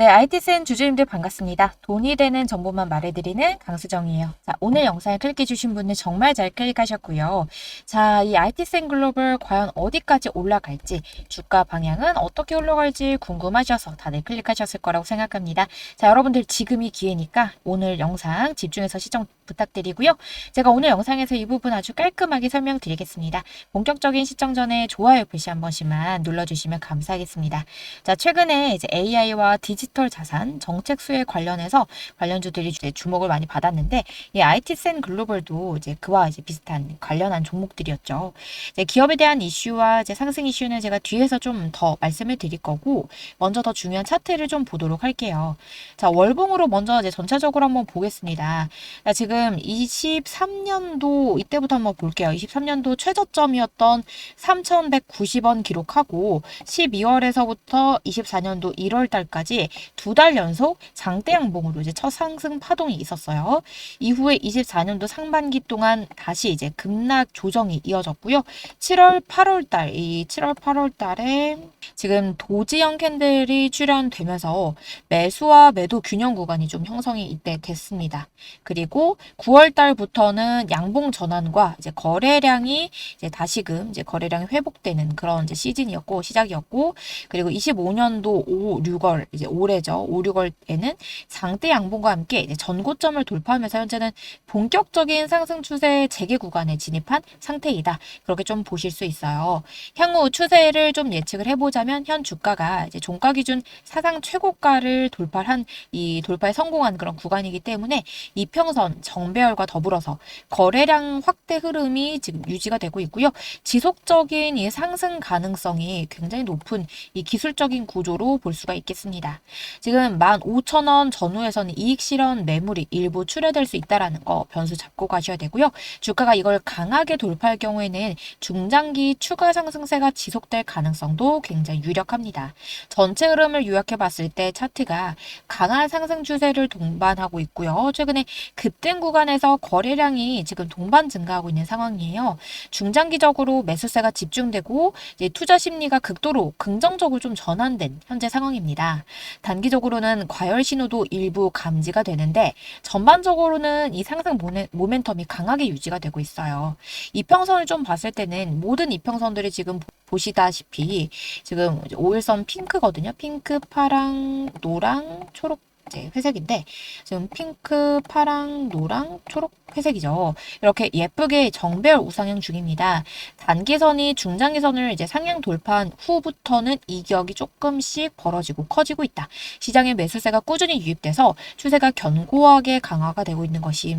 네, IT센 주주님들 반갑습니다. 돈이 되는 정보만 말해드리는 강수정이에요. 자, 오늘 영상을 클릭해주신 분들 정말 잘 클릭하셨고요. 자, 이 IT센 글로벌 과연 어디까지 올라갈지, 주가 방향은 어떻게 올라갈지 궁금하셔서 다들 클릭하셨을 거라고 생각합니다. 자, 여러분들 지금이 기회니까 오늘 영상 집중해서 시청 부탁드리고요. 제가 오늘 영상에서 이 부분 아주 깔끔하게 설명드리겠습니다. 본격적인 시청 전에 좋아요 표시 한 번씩만 눌러주시면 감사하겠습니다. 자, 최근에 이제 AI와 디지털 자산 정책 수혜 관련해서 관련주들이 주목을 많이 받았는데, 이 IT센 글로벌도 이제 그와 이제 비슷한 관련한 종목들이었죠. 이제 기업에 대한 이슈와 이제 상승 이슈는 제가 뒤에서 좀 더 말씀을 드릴 거고, 먼저 더 중요한 차트를 좀 보도록 할게요. 자, 월봉으로 먼저 이제 전체적으로 한번 보겠습니다. 자, 지금 23년도 이때부터 한번 볼게요. 23년도 최저점이었던 3,190원 기록하고 12월에서부터 24년도 1월 달까지 두 달 연속 장대 양봉으로 이제 첫 상승 파동이 있었어요. 이후에 24년도 상반기 동안 다시 이제 급락 조정이 이어졌고요. 7월, 8월 달, 이 7월, 8월 달에 지금 도지형 캔들이 출현되면서 매수와 매도 균형 구간이 좀 형성이 이때 됐습니다. 그리고 9월 달부터는 양봉 전환과 이제 거래량이 이제 다시금 이제 거래량이 회복되는 그런 이제 시즌이었고 시작이었고 그리고 25년도 5, 6월 이제 올해죠. 5, 6월에는 장대 양봉과 함께 이제 전고점을 돌파하면서 현재는 본격적인 상승 추세 재개 구간에 진입한 상태이다. 그렇게 좀 보실 수 있어요. 향후 추세를 좀 예측을 해보자면 현 주가가 이제 종가 기준 사상 최고가를 돌파한 이 돌파에 성공한 그런 구간이기 때문에 이평선 정 배열과 더불어서 거래량 확대 흐름이 지금 유지가 되고 있고요. 지속적인 이 상승 가능성이 굉장히 높은 이 기술적인 구조로 볼 수가 있겠습니다. 지금 15,000원 전후에서는 이익 실현 매물이 일부 출회될 수 있다라는 거 변수 잡고 가셔야 되고요. 주가가 이걸 강하게 돌파할 경우에는 중장기 추가 상승세가 지속될 가능성도 굉장히 유력합니다. 전체 흐름을 요약해 봤을 때 차트가 강한 상승 추세를 동반하고 있고요. 최근에 급등 구간에서 거래량이 지금 동반 증가하고 있는 상황이에요. 중장기적으로 매수세가 집중되고 투자 심리가 극도로 긍정적으로 좀 전환된 현재 상황입니다. 단기적으로는 과열 신호도 일부 감지가 되는데 전반적으로는 이 상승 모멘- 모멘텀이 강하게 유지가 되고 있어요. 이평선을 좀 봤을 때는 모든 이평선들이 지금 보- 보시다시피 지금 이제 5일선 핑크거든요. 핑크, 파랑, 노랑, 초록 이제 회색인데 지금 핑크, 파랑, 노랑, 초록 회색이죠. 이렇게 예쁘게 정배열 우상향 중입니다. 단기선이 중장기선을 이제 상향 돌파한 후부터는 이격이 조금씩 벌어지고 커지고 있다. 시장의 매수세가 꾸준히 유입돼서 추세가 견고하게 강화가 되고 있는 것이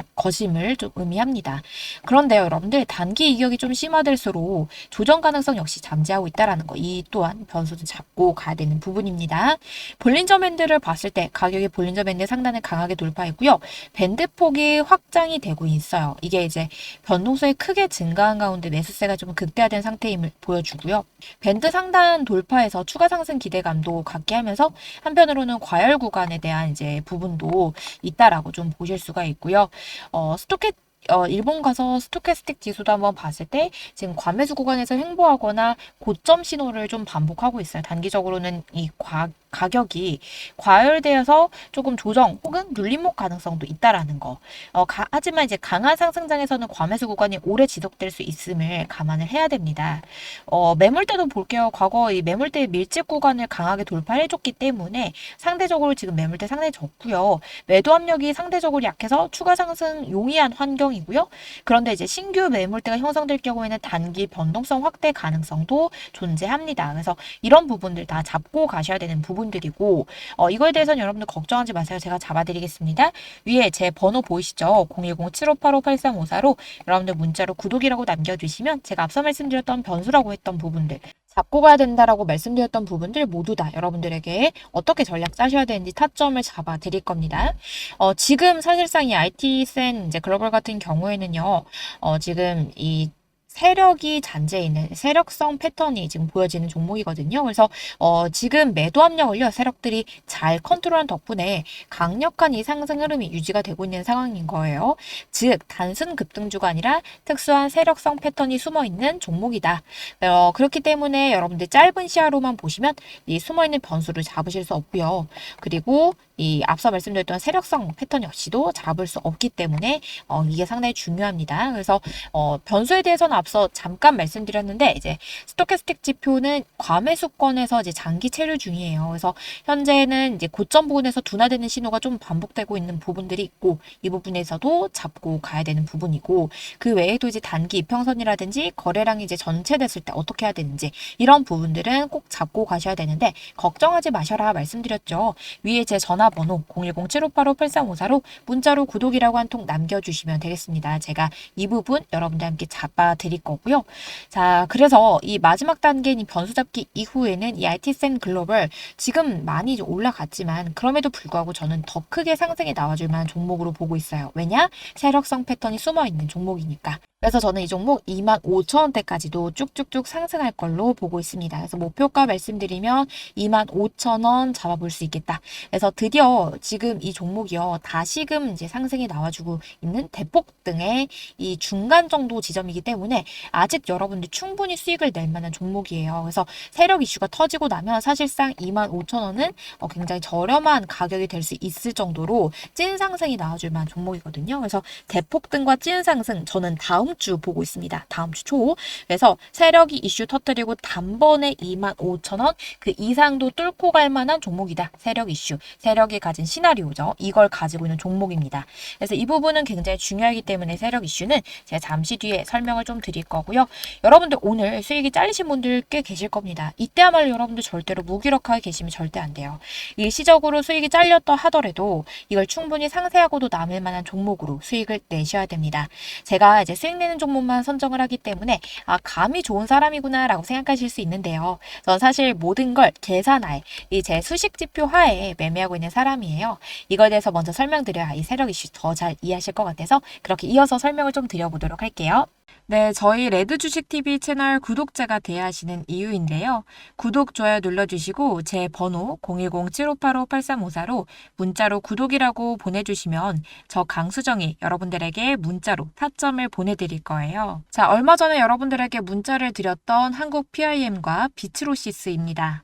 좀 의미합니다. 그런데요, 여러분들 단기 이격이 좀 심화될수록 조정 가능성 역시 잠재하고 있다라는 거, 이 또한 변수도 잡고 가야 되는 부분입니다. 볼린저 밴드를 봤을 때 가격이 볼 린저 밴드 상단을 강하게 돌파했고요. 밴드 폭이 확장이 되고 있어요. 이게 이제 변동성이 크게 증가한 가운데 매수세가 좀 극대화된 상태임을 보여주고요. 밴드 상단 돌파에서 추가 상승 기대감도 갖게 하면서 한편으로는 과열 구간에 대한 이제 부분도 있다라고 좀 보실 수가 있고요. 어, 스토켓 어, 일본 가서 스토캐스틱 지수도 한번 봤을 때 지금 과매수 구간에서 횡보하거나 고점 신호를 좀 반복하고 있어요. 단기적으로는 이 과, 가격이 과열되어서 조금 조정 혹은 눌림목 가능성도 있다라는 거. 어, 가, 하지만 이제 강한 상승장에서는 과매수 구간이 오래 지속될 수 있음을 감안을 해야 됩니다. 어, 매물대도 볼게요. 과거 이 매물대 밀집 구간을 강하게 돌파해줬기 때문에 상대적으로 지금 매물대 상당히 적고요. 매도 압력이 상대적으로 약해서 추가 상승 용이한 환경이고요. 그런데 이제 신규 매물대가 형성될 경우에는 단기 변동성 확대 가능성도 존재합니다. 그래서 이런 부분들 다 잡고 가셔야 되는 부분 들이고 어, 이거에 대해서는 여러분들 걱정하지 마세요. 제가 잡아드리겠습니다. 위에 제 번호 보이시죠? 010-7585-8354로 여러분들 문자로 구독이라고 남겨주시면 제가 앞서 말씀드렸던 변수라고 했던 부분들 잡고 가야 된다라고 말씀드렸던 부분들 모두 다 여러분들에게 어떻게 전략 짜셔야 되는지 타점을 잡아 드릴 겁니다. 어, 지금 사실상 이 IT센 이제 글로벌 같은 경우에는요, 어, 지금 이 세력이 잔재해 있는 세력성 패턴이 지금 보여지는 종목이거든요. 그래서 어, 지금 매도 압력을요 세력들이 잘 컨트롤한 덕분에 강력한 이 상승 흐름이 유지가 되고 있는 상황인 거예요. 즉 단순 급등주가 아니라 특수한 세력성 패턴이 숨어 있는 종목이다. 어, 그렇기 때문에 여러분들 짧은 시야로만 보시면 이 숨어 있는 변수를 잡으실 수 없고요. 그리고 이 앞서 말씀드렸던 세력성 패턴 역시도 잡을 수 없기 때문에 어, 이게 상당히 중요합니다. 그래서 어, 변수에 대해서는 앞서 잠깐 말씀드렸는데 이제 스토캐스틱 지표는 과매수권에서 이제 장기 체류 중이에요. 그래서 현재는 이제 고점 부분에서 둔화되는 신호가 좀 반복되고 있는 부분들이 있고 이 부분에서도 잡고 가야 되는 부분이고 그 외에도 이제 단기 이평선이라든지 거래량이 이제 전체됐을 때 어떻게 해야 되는지 이런 부분들은 꼭 잡고 가셔야 되는데 걱정하지 마셔라 말씀드렸죠. 위에 제 전화번호 010-7585-8354로 문자로 구독이라고 한 통 남겨주시면 되겠습니다. 제가 이 부분 여러분들 함께 잡아 드릴 거고요. 자, 그래서 이 마지막 단계인 이 변수 잡기 이후에는 이 RT센 글로벌 지금 많이 좀 올라갔지만 그럼에도 불구하고 저는 더 크게 상승이 나와줄 만한 종목으로 보고 있어요. 왜냐? 세력성 패턴이 숨어 있는 종목이니까. 그래서 저는 이 종목 25,000원대까지도 쭉쭉쭉 상승할 걸로 보고 있습니다. 그래서 목표가 말씀드리면 25,000원 잡아볼 수 있겠다. 그래서 드디어 지금 이 종목이요. 다시금 이제 상승이 나와주고 있는 대폭 등의 이 중간 정도 지점이기 때문에 아직 여러분들 충분히 수익을 낼 만한 종목이에요. 그래서 세력 이슈가 터지고 나면 사실상 25,000원은 어, 굉장히 저렴한 가격이 될 수 있을 정도로 찐 상승이 나와줄 만한 종목이거든요. 그래서 대폭등과 찐 상승 저는 다음 주 보고 있습니다. 다음 주 초. 그래서 세력이 이슈 터뜨리고 단번에 25,000원 그 이상도 뚫고 갈 만한 종목이다. 세력 이슈. 세력이 가진 시나리오죠. 이걸 가지고 있는 종목입니다. 그래서 이 부분은 굉장히 중요하기 때문에 세력 이슈는 제가 잠시 뒤에 설명을 좀 드릴 거고요. 여러분들 오늘 수익이 잘리신 분들 꽤 계실 겁니다. 이때야말로 여러분들 절대로 무기력하게 계시면 절대 안 돼요. 일시적으로 수익이 잘렸다 하더라도 이걸 충분히 상세하고도 남을 만한 종목으로 수익을 내셔야 됩니다. 제가 이제 수익 내는 종목만 선정을 하기 때문에 아 감이 좋은 사람이구나라고 생각하실 수 있는데요. 전 사실 모든 걸 계산하에 이 제 수식 지표 하에 매매하고 있는 사람이에요. 이거에 대해서 먼저 설명드려야 이 세력 이슈 더 잘 이해하실 것 같아서 그렇게 이어서 설명을 좀 드려보도록 할게요. 네, 저희 레드 주식 TV 채널 구독자가 돼야 하시는 이유인데요. 구독, 좋아요 눌러 주시고 제 번호 010-7585-8354로 문자로 구독이라고 보내 주시면 저 강수정이 여러분들에게 문자로 타점을 보내 드릴 거예요. 자, 얼마 전에 여러분들에게 문자를 드렸던 한국 PIM과 비츠로시스입니다.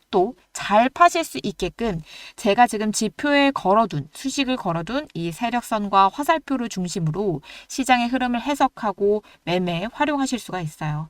또 잘 파실 수 있게끔 제가 지금 지표에 걸어둔 수식을 걸어둔 이 세력선과 화살표를 중심으로 시장의 흐름을 해석하고 매매에 활용하실 수가 있어요.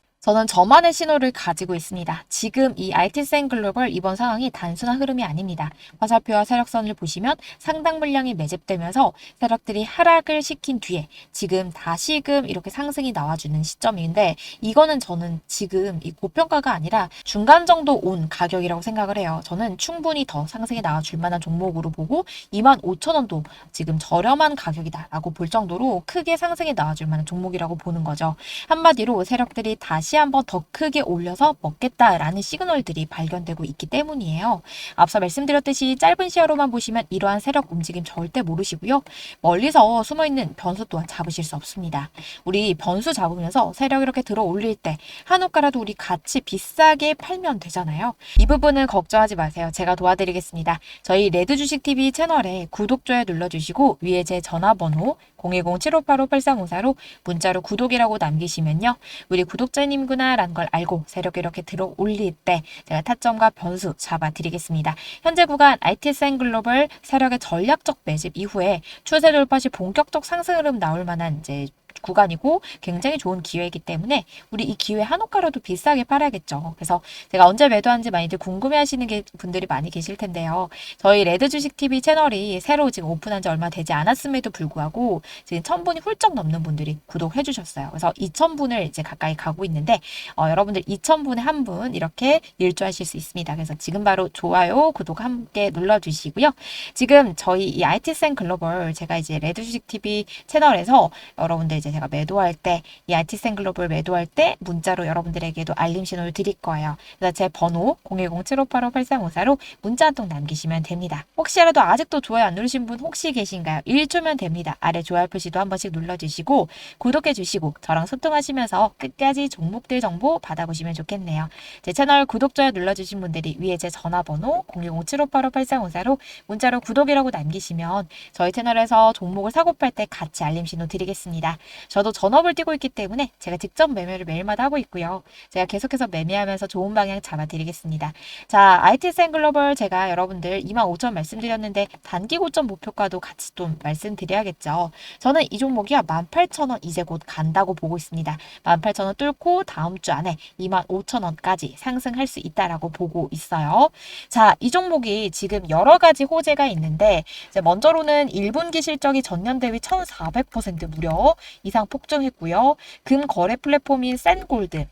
저는 저만의 신호를 가지고 있습니다. 지금 이 RT센 글로벌 이번 상황이 단순한 흐름이 아닙니다. 화살표와 세력선을 보시면 상당 물량이 매집되면서 세력들이 하락을 시킨 뒤에 지금 다시금 이렇게 상승이 나와주는 시점인데 이거는 저는 지금 이 고평가가 아니라 중간 정도 온 가격이라고 생각을 해요. 저는 충분히 더 상승이 나와줄 만한 종목으로 보고 25,000원도 지금 저렴한 가격이다라고 볼 정도로 크게 상승이 나와줄 만한 종목이라고 보는 거죠. 한마디로 세력들이 다시 다시 한번 더 크게 올려서 먹겠다라는 시그널들이 발견되고 있기 때문이에요. 앞서 말씀드렸듯이 짧은 시야로만 보시면 이러한 세력 움직임 절대 모르시고요. 멀리서 숨어있는 변수 또한 잡으실 수 없습니다. 우리 변수 잡으면서 세력 이렇게 들어 올릴 때 한옥가라도 우리 같이 비싸게 팔면 되잖아요. 이 부분은 걱정하지 마세요. 제가 도와드리겠습니다. 저희 레드주식TV 채널에 구독, 좋아요 눌러주시고 위에 제 전화번호 010-7585-8354로 문자로 구독이라고 남기시면요. 우리 구독자님 구나 라는 걸 알고 세력 이렇게 들어 올릴 때 제가 타점과 변수 잡아드리겠습니다. 현재 구간 ITSN 글로벌 세력의 전략적 매집 이후에 추세 돌파 시 본격적 상승 흐름 나올 만한 이제 구간이고 굉장히 좋은 기회이기 때문에 우리 이 기회 한옥가로도 비싸게 팔아야겠죠. 그래서 제가 언제 매도하는지 많이들 궁금해 하시는 게 분들이 많이 계실 텐데요. 저희 레드 주식 TV 채널이 새로 지금 오픈한 지 얼마 되지 않았음에도 불구하고 지금 천 분이 훌쩍 넘는 분들이 구독해 주셨어요. 그래서 2천분을 이제 가까이 가고 있는데 어, 여러분들 2천분에 한 분 이렇게 일조하실 수 있습니다. 그래서 지금 바로 좋아요, 구독 함께 눌러 주시고요. 지금 저희 이 IT센 글로벌 제가 이제 레드 주식 TV 채널에서 여러분들 이제 제가 매도할 때, 이 RT센 글로벌 매도할 때 문자로 여러분들에게도 알림 신호를 드릴 거예요. 그래서 제 번호 010-7585-8354로 문자 한 통 남기시면 됩니다. 혹시라도 아직도 좋아요 안 누르신 분 혹시 계신가요? 1초면 됩니다. 아래 좋아요 표시도 한 번씩 눌러주시고 구독해 주시고 저랑 소통하시면서 끝까지 종목들 정보 받아보시면 좋겠네요. 제 채널 구독, 좋아요 눌러주신 분들이 위에 제 전화번호 010-7585-8354로 문자로 구독이라고 남기시면 저희 채널에서 종목을 사고 팔 때 같이 알림 신호 드리겠습니다. 저도 전업을 뛰고 있기 때문에 제가 직접 매매를 매일마다 하고 있고요. 제가 계속해서 매매하면서 좋은 방향 잡아드리겠습니다. 자, IT센 글로벌 제가 여러분들 25,000 말씀드렸는데 단기 고점 목표가도 같이 좀 말씀드려야겠죠. 저는 이 종목이요 18,000원 이제 곧 간다고 보고 있습니다. 18,000원 뚫고 다음 주 안에 25,000원까지 상승할 수 있다라고 보고 있어요. 자, 이 종목이 지금 여러 가지 호재가 있는데 먼저로는 1분기 실적이 전년 대비 1,400% 무려 이상 폭증했고요. 금 거래 플랫폼인 센골드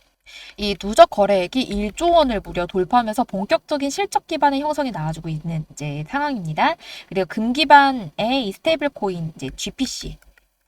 이 누적 거래액이 1조 원을 무려 돌파하면서 본격적인 실적 기반의 형성이 나와주고 있는 이제 상황입니다. 그리고 금 기반의 이 스테이블 코인 이제 GPC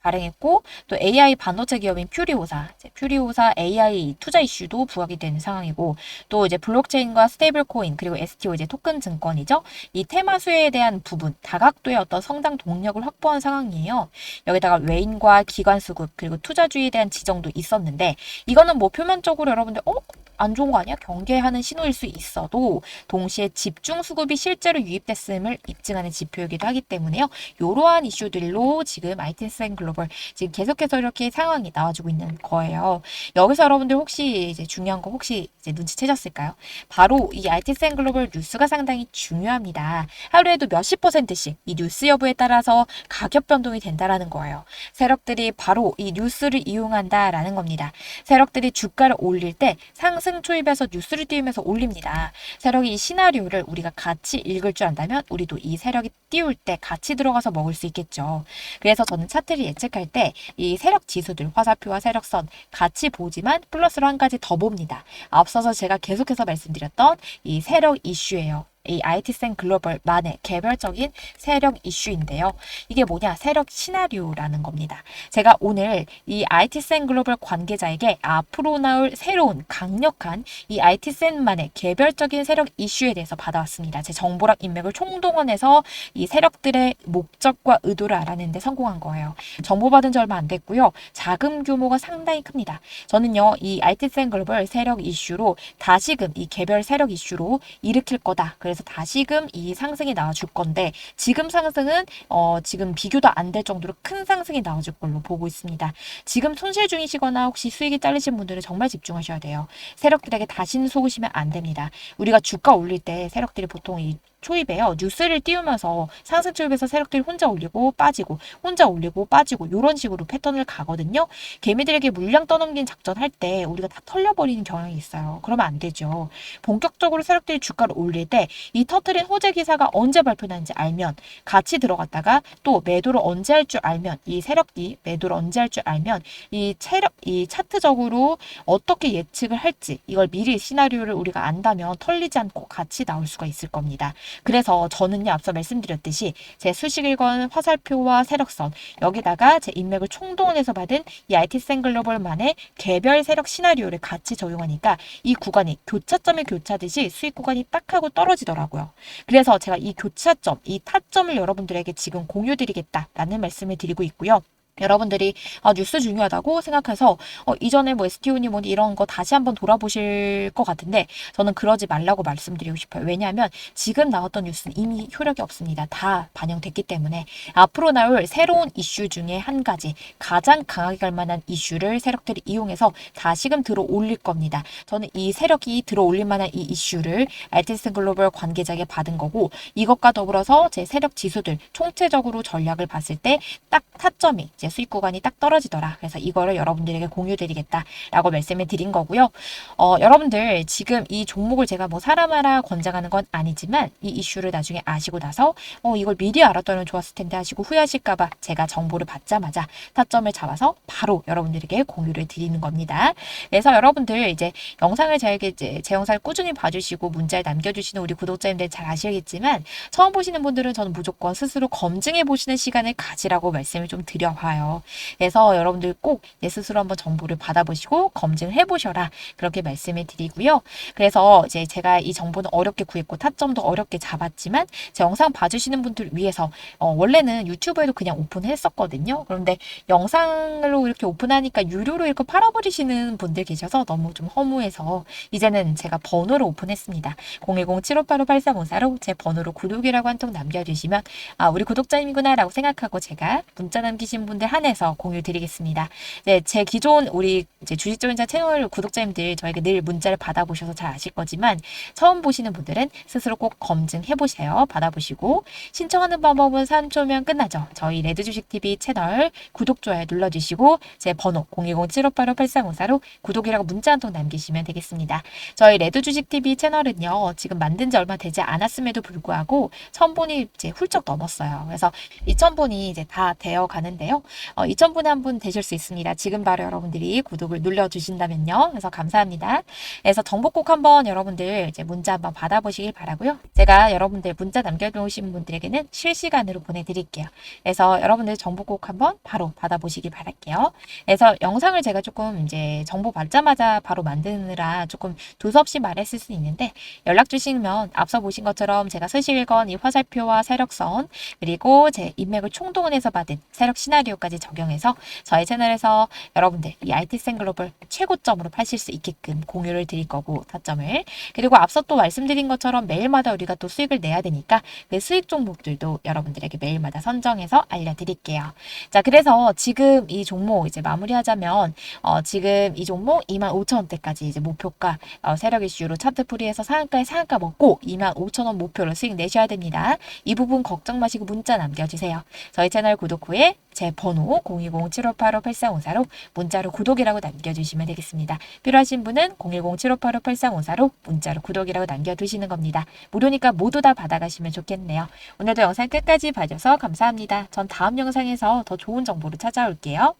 발행했고 또 AI 반도체 기업인 퓨리오사, 퓨리오사 AI 투자 이슈도 부각이 되는 상황이고 또 이제 블록체인과 스테이블 코인 그리고 STO 이제 토큰 증권이죠. 이 테마 수혜에 대한 부분 다각도의 어떤 성장 동력을 확보한 상황이에요. 여기다가 외인과 기관 수급 그리고 투자주의에 대한 지정도 있었는데 이거는 뭐 표면적으로 여러분들 어 안 좋은 거 아니야? 경계하는 신호일 수 있어도 동시에 집중 수급이 실제로 유입됐음을 입증하는 지표이기도 하기 때문에요. 이러한 이슈들로 지금 ITSN 글로벌 지금 계속해서 이렇게 상황이 나와주고 있는 거예요. 여기서 여러분들 혹시 이제 중요한 거 혹시 이제 눈치채셨을까요? 바로 이 ITSN 글로벌 뉴스가 상당히 중요합니다. 하루에도 몇십 퍼센트씩 이 뉴스 여부에 따라서 가격 변동이 된다라는 거예요. 세력들이 바로 이 뉴스를 이용한다라는 겁니다. 세력들이 주가를 올릴 때 상승 초입에서 뉴스를 띄우면서 올립니다. 세력이 이 시나리오를 우리가 같이 읽을 줄 안다면 우리도 이 세력이 띄울 때 같이 들어가서 먹을 수 있겠죠. 그래서 저는 차트를 예측할 때 이 세력 지수들, 화살표와 세력선 같이 보지만 플러스로 한 가지 더 봅니다. 앞서서 제가 계속해서 말씀드렸던 이 세력 이슈예요. 이 IT센 글로벌만의 개별적인 세력 이슈인데요. 이게 뭐냐? 세력 시나리오라는 겁니다. 제가 오늘 이 IT센 글로벌 관계자에게 앞으로 나올 새로운 강력한 이 IT센만의 개별적인 세력 이슈에 대해서 받아왔습니다. 제 정보랑 인맥을 총동원해서 이 세력들의 목적과 의도를 알아내는데 성공한 거예요. 정보 받은 지 얼마 안 됐고요. 자금 규모가 상당히 큽니다. 저는요, 이 IT센 글로벌 세력 이슈로 다시금 이 개별 세력 이슈로 일으킬 거다. 그래서 다시금 이 상승이 나와줄 건데 지금 상승은 어 지금 비교도 안 될 정도로 큰 상승이 나와줄 걸로 보고 있습니다. 지금 손실 중이시거나 혹시 수익이 잘리신 분들은 정말 집중하셔야 돼요. 세력들에게 다시는 속으시면 안 됩니다. 우리가 주가 올릴 때 세력들이 보통 이 초입에요. 뉴스를 띄우면서 상승 초입에서 세력들이 혼자 올리고 빠지고 혼자 올리고 빠지고 이런 식으로 패턴을 가거든요. 개미들에게 물량 떠넘긴 작전 할 때 우리가 다 털려버리는 경향이 있어요. 그러면 안 되죠. 본격적으로 세력들이 주가를 올릴 때 이 터트린 호재 기사가 언제 발표나는지 알면 같이 들어갔다가 또 매도를 언제 할 줄 알면 이 세력이 매도를 언제 할 줄 알면 이 체력 이 차트적으로 어떻게 예측을 할지 이걸 미리 시나리오를 우리가 안다면 털리지 않고 같이 나올 수가 있을 겁니다. 그래서 저는요 앞서 말씀드렸듯이 제 수식 일권 화살표와 세력선 여기다가 제 인맥을 총동원해서 받은 이 IT센 글로벌만의 개별 세력 시나리오를 같이 적용하니까 이 구간이 교차점에 교차듯이 수익 구간이 딱 하고 떨어지더라고요. 그래서 제가 이 교차점, 이 타점을 여러분들에게 지금 공유드리겠다라는 말씀을 드리고 있고요. 여러분들이 아, 뉴스 중요하다고 생각해서 어, 이전에 뭐 STO니 뭐니 이런 거 다시 한번 돌아보실 것 같은데 저는 그러지 말라고 말씀드리고 싶어요. 왜냐하면 지금 나왔던 뉴스는 이미 효력이 없습니다. 다 반영됐기 때문에 앞으로 나올 새로운 이슈 중에 한 가지 가장 강하게 갈 만한 이슈를 세력들이 이용해서 다시금 들어 올릴 겁니다. 저는 이 세력이 들어 올릴 만한 이 이슈를 알티슨 글로벌 관계자에게 받은 거고 이것과 더불어서 제 세력 지수들 총체적으로 전략을 봤을 때 딱 타점이 이제 수익 구간이 딱 떨어지더라. 그래서 이거를 여러분들에게 공유드리겠다라고 말씀을 드린 거고요. 어, 여러분들 지금 이 종목을 제가 뭐 사람하라 권장하는 건 아니지만 이 이슈를 나중에 아시고 나서 어, 이걸 미리 알았더면 좋았을 텐데 하시고 후회하실까봐 제가 정보를 받자마자 타점을 잡아서 바로 여러분들에게 공유를 드리는 겁니다. 그래서 여러분들 이제 영상을 저에게 이제 제 영상을 꾸준히 봐주시고 문자를 남겨주시는 우리 구독자님들 잘 아시겠지만 처음 보시는 분들은 저는 무조건 스스로 검증해 보시는 시간을 가지라고 말씀을 좀 드려봐요. 그래서 여러분들 꼭 내 스스로 한번 정보를 받아보시고 검증해 보셔라 그렇게 말씀을 드리고요. 그래서 이제 제가 이 정보는 어렵게 구했고 타점도 어렵게 잡았지만 제 영상 봐주시는 분들 위해서 어, 원래는 유튜브에도 그냥 오픈했었거든요. 그런데 영상으로 이렇게 오픈하니까 유료로 이렇게 팔아버리시는 분들 계셔서 너무 좀 허무해서 이제는 제가 번호를 오픈했습니다. 010-7585-8354로 제 번호로 구독이라고 한 통 남겨주시면 아 우리 구독자님이구나라고 생각하고 제가 문자 남기신 분들 한해서 공유 드리겠습니다. 네, 제 기존 우리 이제 주식적인자 채널 구독자님들 저에게 늘 문자를 받아보셔서 잘 아실 거지만 처음 보시는 분들은 스스로 꼭 검증해 보세요. 받아보시고 신청하는 방법은 3초면 끝나죠. 저희 레드 주식TV 채널 구독 좋아요 눌러주시고 제 번호 010-7585-8354로 구독이라고 문자 한 통 남기시면 되겠습니다. 저희 레드 주식TV 채널은요 지금 만든 지 얼마 되지 않았음에도 불구하고 1000분이 이제 훌쩍 넘었어요. 그래서 2000분이 이제 다 되어 가는데요. 어, 2000분에 한 분 되실 수 있습니다. 지금 바로 여러분들이 구독을 눌러주신다면요. 그래서 감사합니다. 그래서 정보 꼭 한번 여러분들 이제 문자 한번 받아보시길 바라고요. 제가 여러분들 문자 남겨놓으신 분들에게는 실시간으로 보내드릴게요. 그래서 여러분들 정보 꼭 한번 바로 받아보시길 바랄게요. 그래서 영상을 제가 조금 이제 정보 받자마자 바로 만드느라 조금 두서없이 말했을 수 있는데 연락 주시면 앞서 보신 것처럼 제가 쓰실 건이 화살표와 세력선 그리고 제 인맥을 총동원해서 받은 세력 시나리오 방법까지 적용해서 저희 채널에서 여러분들 이 IT센 글로벌 최고점으로 파실 수 있게끔 공유를 드릴 거고 타점을 그리고 앞서 또 말씀드린 것처럼 매일마다 우리가 또 수익을 내야 되니까 그 수익 종목들도 여러분들에게 매일마다 선정해서 알려드릴게요. 자 그래서 지금 이 종목 이제 마무리하자면 어, 지금 이 종목 25,000원대까지 이제 목표가 어, 세력 이슈로 차트 풀이해서 상한가에 상한가 먹고 25,000원 목표로 수익 내셔야 됩니다. 이 부분 걱정 마시고 문자 남겨주세요. 저희 채널 구독 후에 제 번호 010-7585-8354로 문자로 구독이라고 남겨주시면 되겠습니다. 필요하신 분은 010-7585-8354로 문자로 구독이라고 남겨두시는 겁니다. 무료니까 모두 다 받아가시면 좋겠네요. 오늘도 영상 끝까지 봐줘서 감사합니다. 전 다음 영상에서 더 좋은 정보로 찾아올게요.